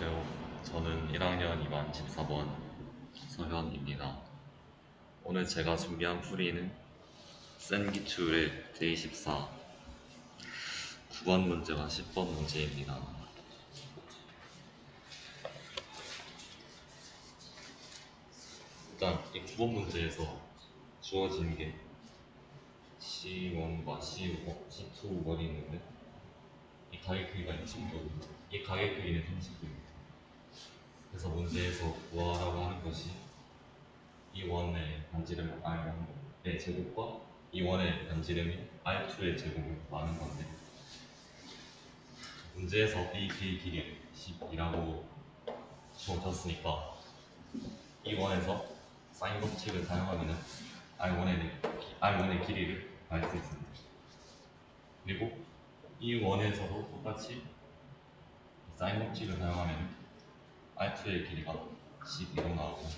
안녕하세요. 저는 1학년 2반 14번 서현입니다. 오늘 제가 준비한 풀이는 센 기출의 제24 9번 문제와 10번 문제입니다. 일단 이 9번 문제에서 주어진 게 C1과 C2, C2원이 있는데 이 가격 크기가 20도고 이 가격 크기는 30도입니다. 그래서 문제에서 구하라고 하는 것이 이 원의 반지름 R1의 제곱과 이 원의 반지름이 R2의 제곱을 구하는 건데 문제에서 이 길이 길이 10이라고 주어졌으니까 이 원에서 사인 법칙을 사용하면 R1의, R1의 길이를 알 수 있습니다. 그리고 이 원에서도 똑같이 사인 법칙을 사용하면 R2의 길이가 12로 나오고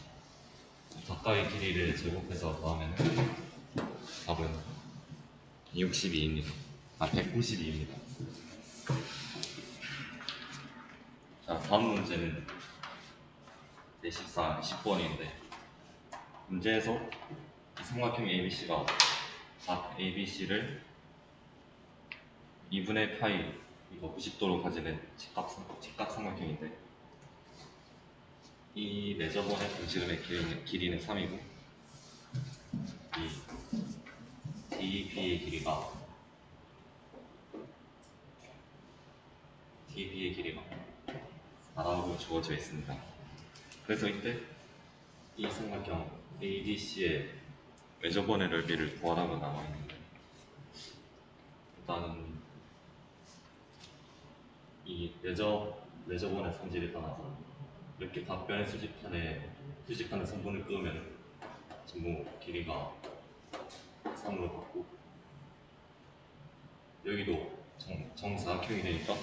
각각의 길이를 제곱해서 더하면 답은 62입니다. 아 192입니다. 자 다음 문제는 제 14, 10번인데 문제에서 이 삼각형 ABC가 각 ABC를 2분의 파이 이거 90도로 가지는 직각, 직각 삼각형인데 이 레저번의 분지름의 길이는, 길이는 3이고 이 DB의 길이가 DB의 길이가 4라고 주어져 있습니다. 그래서 이때 이 삼각형 ADC의 레저번의 넓이를 구하라고 나와 있는데 일단은 이 레저 레저번의 성질에 따라서 이렇게 답변의 수직판에 수직판에 선분을 끄면 전부 길이가 3으로 바꾸고 여기도 정, 정사각형이 되니까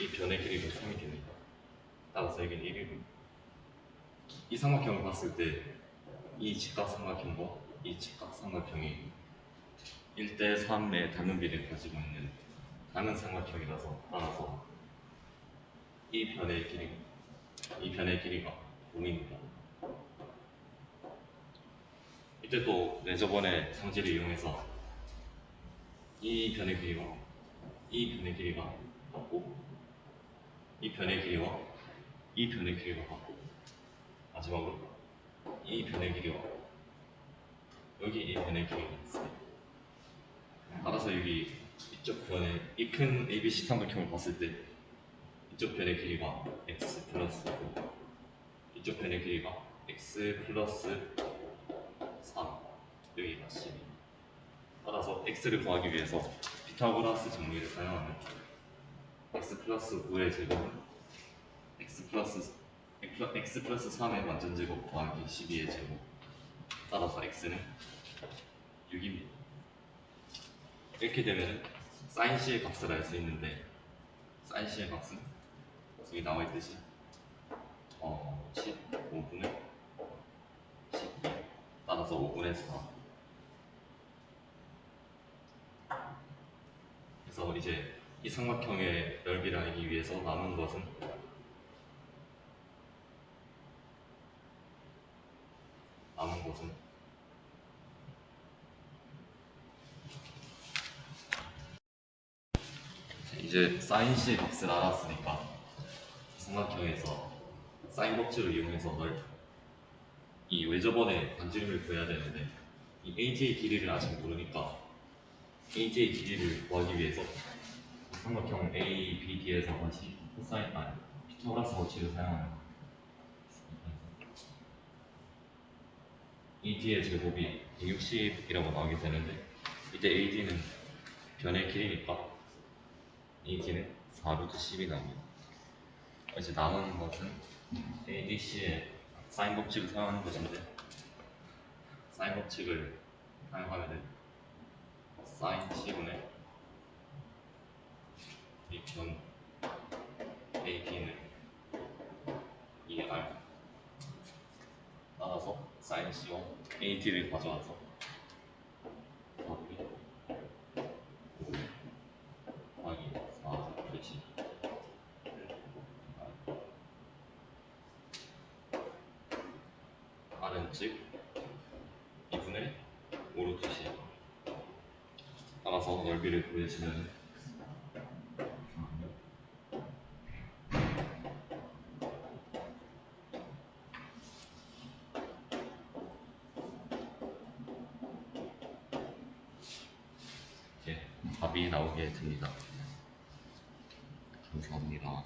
이 변의 길이도 3이 됩니다. 따라서 여기는 1이고 이 삼각형을 봤을 때 이 직각 삼각형과 이 직각 삼각형이 1대 3의 닮은 비례를 가지고 있는 닮은 삼각형이라서 따라서 이 변의 길이 이 변의 길이가 0입니다. 이때 또 레저번의 성질을 이용해서 이 변의 길이와 이 변의 길이가 같고 이 변의 길이와 이 변의 길이가 같고 마지막으로 이 변의 길이와 여기 이 변의 길이가 있습니다. 따라서 여기 이쪽 변의 이 큰 ABC 삼각형을 봤을 때 이쪽 변의 길이가 x 플러스고 이쪽 변의 길이가 x 플러스 3 여기가 12 따라서 x를 구하기 위해서 피타고라스 정리를 사용하면 x 플러스 9의 제곱은 x 플러스 x 플러스 3의 완전 제곱 더하기 12의 제곱. 따라서 x는 6입니다. 이렇게 되면 사인 c의 값을 알 수 있는데 사인 c의 값은 여기 나와 있듯이 어 15분의? 12 따라서 5분의 4 그래서 이제 이 삼각형의 넓이를 알기 위해서 남은 것은 남은 것은 이제 사인 C의 값을 알았으니까 삼각형에서 사인 법칙을 이용해서 널이 외접원의 반지름을 구해야 되는데 이 AJ의 길이를 아직 모르니까 AJ의 길이를 구하기 위해서 이 삼각형 A, B, D에서 다시 코사인 아니 피타고라스 법칙을 사용하는 거예요. AD의 제곱이 160이라고 나오게 되는데 이때 AD는 변의 길이니까 AD는 4루트 10이 나옵니다. 이제 남은 것은 ADC의 사인 법칙을 사용하는 것인데 사인 법칙을 사용하면은 사인 10분의 이 변 AD는 2R 따라서 사인 C와 AD를 가져와서 답이 5 더하기 4 대신 즉 2분의 5로 두시 따라서 넓이를 구해주면 예, 답이 나오게 됩니다. 감사합니다.